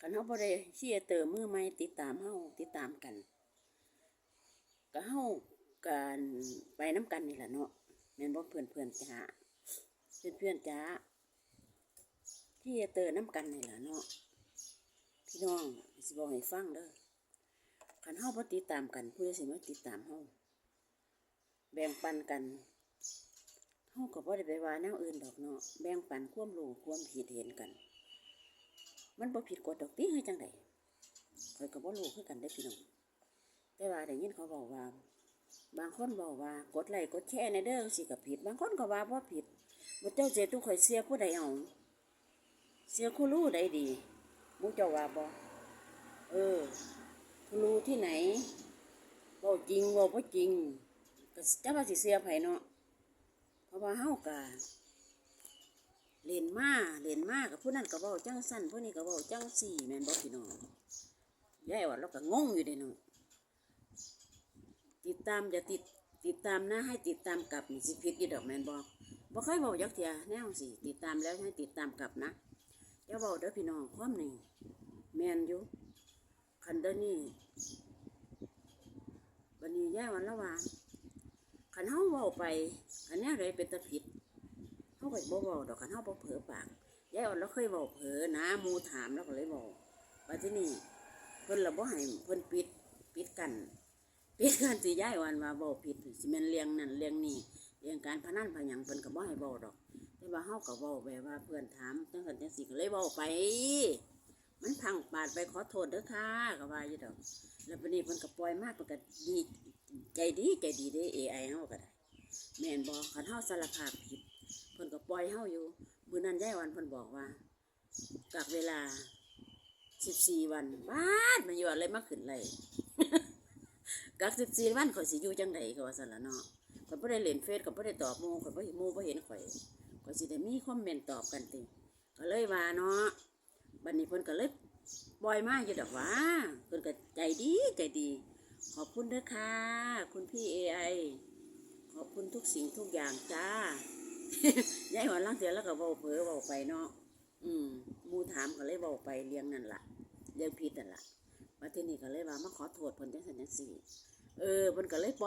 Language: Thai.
คันเฮาบ่ได้เชียเตอร์มือใหม่ติดตามเฮาติดตามกันก็เฮากันไปน้ำกันนี่แหละเนาะแม่นบ่เพื่อนจ้าเพื่อนๆจ้าเชียเตอร์น้ำกันนี่แหละเนาะพี่น้องสิบอกให้ฟังเด้อคันเฮาบ่ติดตามกันผู้ใดสิมาติดตามเฮาแบ่งปันกันเฮาก็บ่ได้ไปว่าแนวอื่นดอกเนาะแบ่งปันความรู้ความคิดเห็นกัน มันบ่ผิดกฎดอกติให้จังไดข้อยก็บ่รู้คือกันเด้พี่น้องแต่ว่าได้ยินเขาบอกว่า บางคนบอกว่ากดไลค์กดแชร์ในเด้อสิก็ผิด บางคนก็ว่าบ่ผิดบ่เจ้าเจตุข่อยเสียผู้ใดเอาเสียคู่รู้ใดดีมูเจ้าว่าบ่เออคู่รู้ที่ไหนเว้าจริงเว้าบ่จริงก็จักว่าสิเสียไผเนาะเพราะว่าเฮาก็ เล่นมาเล่นมากับผู้นั้นก็เว้าจังซั่นผู้นี้ก็เว้าจังซี่แมนบ่พี่น้องยายว่าเราก็งงอยู่เด้เนาะติดตามอย่าติดติดตามนะให้ติดตามกลับนี่สิผิดอยู่ดอกแมนบอกบ่เคยบอกยักเทียแนวสิติดตามแล้วให้ติดตามกลับนะอย่าบอกเด้อพี่น้องความนี่งแมนอยู่คันเดนี้วันนี้ย่าวันละว่าคันเฮาเว้าไปอันนี้ยอะไรเป็นตะผิด เฮาก็บ่เว้าดอกคันเฮาบ่เผลอปากย่าวันเราเคยเว้าเผลอนะมูถามแล้วก็เลยเว้าว่าที่นี่เพิ่นละบ่ให้เพิ่นปิดปิดกันปิดกันสิยายวันว่าเว้าผิดสิแม่นเลี้ยงนั่นเลี้ยงนี่เลี้ยงการพนันพยังเพิ่นก็บ่ให้เว้าดอก แต่ว่าเฮาก็เว้าแบบว่าเพื่อนถามจังซั่นจังซี่ก็เลยเว้าไป มันพังปาดไปขอโทษเด้อค่ะก็ว่าอยู่ดอก แล้วบัดนี้เพิ่นก็ปล่อยมาเพิ่นก็ดีใจดีใจดีเด้ AI เฮาก็ได้แม่นบ่คันเฮาสารภาพผิด ปล่อยเฮาอยู่มื้อนั้นยายวันเพิ่นบอกว่ากักเวลา14วันบ้าดมันอยู่อะไรมาขึ้นเลยกักสิบสี่วันข่อยสิอยู่จังไดก็ว่าซั่นล่ะเนาะข่อยบ่ได้เล่นเฟซก็บ่ได้ตอบหมู่ข่อยบ่เห็นหมู่บ่เห็นข่อยข่อยสิได้มีคอมเมนต์ตอบกันติก็เลยว่าเนาะบัดนี้เพิ่นก็เลยปล่อยมาอยู่ดอกว่าเพิ่นก็ใจดีใจดี ขอบคุณเด้อค่ะ คุณพี่ AI ขอบคุณทุกสิ่งทุกอย่างจ้า ยายหัวล่างเสือแล้วก็เว้าเผลอเว้าไปเนาะอืมมูถามก็เลยเว้าไปเลี้ยงนั่นล่ะเลี้ยงผิดนั่นล่ะมาที่นี่ก็เลยว่ามาขอโทษเพิ่นจังสันจังซี่ เออเพิ่นก็เลยปล่อย